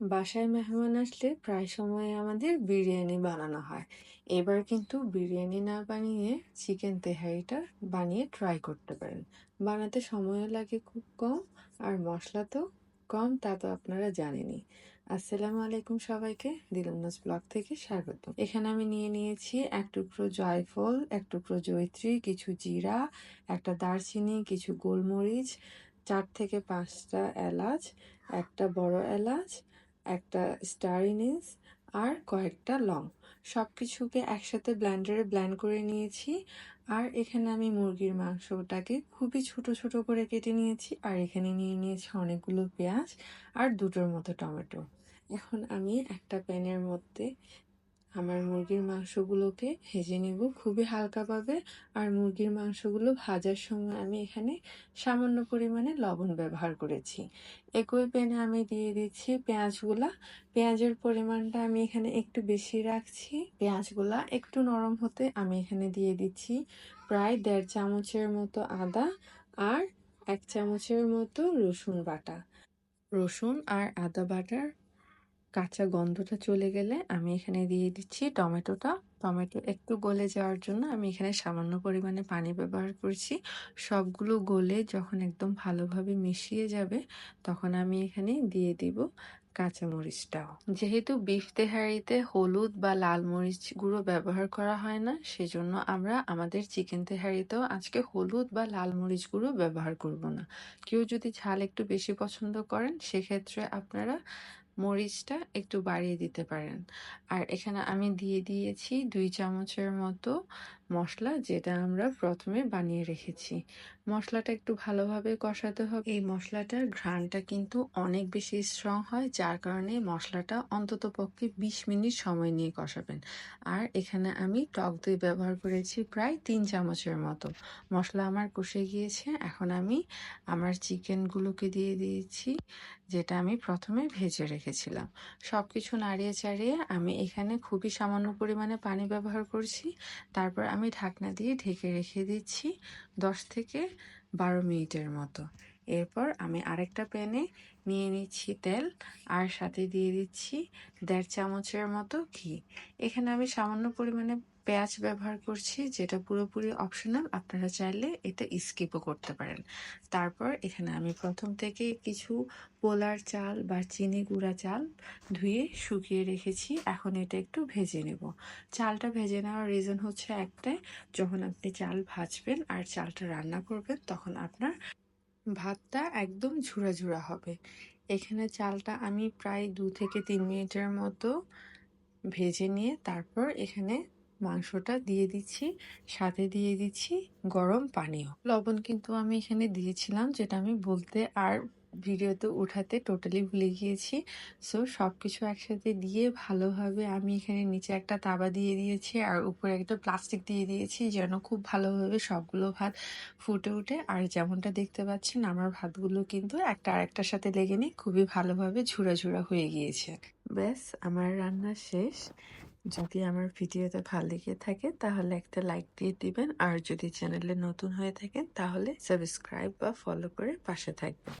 বাসায় মেহমান আসলে প্রায় সময় আমাদের বিরিয়ানি বানানো হয়। এবার কিন্তু বিরিয়ানি না বানিয়ে চিকেন তেহারিটা বানিয়ে ট্রাই করতে পারেন। বানাতে সময়ও লাগে খুব কম আর মশলা তো কম, তা তো আপনারা জানেনই। আসসালামু আলাইকুম সবাইকে দিলনাস ব্লগ থেকে স্বাগত। এখানে আমি নিয়ে নিয়েছি এক টুকরো জয়ফল, এক টুকরো জয়ত্রী, কিছু জিরা, একটা দারচিনি, কিছু গোলমরিচ, চার থেকে পাঁচটা এলাচ, একটা বড় এলাচ একটা স্টার ইনিস আর কয়েকটা লং সব কিছুকে একসাথে ব্ল্যান্ডারে ব্ল্যান্ড করে নিয়েছি। আর এখানে আমি মুরগির মাংসটাকে খুবই ছোট ছোট করে কেটে নিয়েছি। আর এখানে নিয়ে নিয়েছি অনেকগুলো পেঁয়াজ আর দুটোর মতো টমেটো। এখন আমি একটা প্যানের মধ্যে আমার মুরগির মাংসগুলোকে ভেজে নেব খুবই হালকাভাবে। আর মুরগির মাংসগুলো ভাজার সময় আমি এখানে সামান্য পরিমাণে লবণ ব্যবহার করেছি। একই প্যানে আমি দিয়ে দিচ্ছি পেঁয়াজগুলা। পেঁয়াজের পরিমাণটা আমি এখানে একটু বেশি রাখছি। পেঁয়াজগুলা একটু নরম হতে আমি এখানে দিয়ে দিচ্ছি প্রায় দেড় চামচের মতো আদা আর এক চামচের মতো রসুন বাটা। রসুন আর আদা বাটার কাঁচা গন্ধটা চলে গেলে আমি এখানে দিয়ে দিচ্ছি টমেটোটা। টমেটো একটু গলে যাওয়ার জন্য আমি এখানে সামান্য পরিমাণে পানি ব্যবহার করছি। সবগুলো গলে যখন একদম ভালোভাবে মিশিয়ে যাবে, তখন আমি এখানে দিয়ে দিব কাঁচামরিচটাও। যেহেতু বিফ তেহারিতে হলুদ বা লাল মরিচ গুঁড়ো ব্যবহার করা হয় না, সেজন্য আমরা আমাদের চিকেন তেহারিতেও আজকে হলুদ বা লাল মরিচ গুঁড়ো ব্যবহার করব না। কেউ যদি ঝাল একটু বেশি পছন্দ করেন, সেক্ষেত্রে আপনারা মরিচটা একটু বাড়িয়ে দিতে পারেন। আর এখানে আমি দিয়ে দিয়েছি দুই চামচের মতো মশলা যেটা আমরা প্রথমে বানিয়ে রেখেছি। মশলাটা একটু ভালোভাবে কষাতে হবে। এই মশলাটার ঘ্রাণটা কিন্তু অনেক বেশি স্ট্রং হয়, যার কারণে মশলাটা অন্তত পক্ষে বিশ মিনিট সময় নিয়ে কষাবেন। আর এখানে আমি টক দই ব্যবহার করেছি প্রায় তিন চামচের মতো। মশলা আমার কষে গিয়েছে। এখন আমি আমার চিকেনগুলোকে দিয়ে দিয়েছি, যেটা আমি প্রথমে ভেজে রেখেছিলাম। সব কিছু নাড়িয়ে চাড়িয়ে আমি এখানে খুবই সামান্য পরিমাণে পানি ব্যবহার করছি। তারপর আমি ঢাকনা দিয়ে ঢেকে রেখে দিচ্ছি দশ থেকে বারো মিনিটের মতো। এরপর আমি আরেকটা প্যানে নিয়ে নিচ্ছি তেল, আর সাথে দিয়ে দিচ্ছি দেড় চামচের মতো ঘি। এখানে আমি সামান্য পরিমাণে পেঁয়াজ ব্যবহার করছি, যেটা পুরোপুরি অপশনাল আপনারা চাইলে এটা স্কিপও করতে পারেন। তারপর এখানে আমি প্রথম থেকে কিছু পোলার চাল বা চিনি গুঁড়া চাল ধুয়ে শুকিয়ে রেখেছি, এখন এটা একটু ভেজে নেব। চালটা ভেজে নেওয়ার রিজন হচ্ছে একটাই, যখন আপনি চাল ভাজবেন আর চালটা রান্না করবেন, তখন আপনার ভাতটা একদম ঝুরা ঝুরা হবে। এখানে চালটা আমি প্রায় দু থেকে তিন মিনিটের মতো ভেজে নিয়ে তারপর এখানে মাংসটা দিয়ে দিচ্ছি, সাথে দিয়ে দিচ্ছি গরম পানীয় লবণ কিন্তু আমি এখানে দিয়েছিলাম, যেটা আমি বলতে আর ভিডিওতে উঠাতে টোটালি ভুলে গিয়েছি। সো সব কিছু একসাথে দিয়ে ভালোভাবে আমি এখানে নিচে একটা তাবা দিয়ে দিয়েছি আর উপরে একটা প্লাস্টিক দিয়ে দিয়েছি যেন খুব ভালোভাবে সবগুলো ভাত ফুটে উঠে আর যেমনটা দেখতে পাচ্ছেন, আমার ভাতগুলো কিন্তু একটা আরেকটার সাথে লেগে নিয়ে খুবই ভালোভাবে ঝুড়া ঝুড়া হয়ে গিয়েছে। ব্যাস, আমার রান্না শেষ। যদি আমার ভিডিওতে ভালো লেগে থাকে, তাহলে একটা লাইক দিয়ে দিবেন। আর যদি চ্যানেলে নতুন হয়ে থাকেন, তাহলে সাবস্ক্রাইব বা ফলো করে পাশে থাকবেন।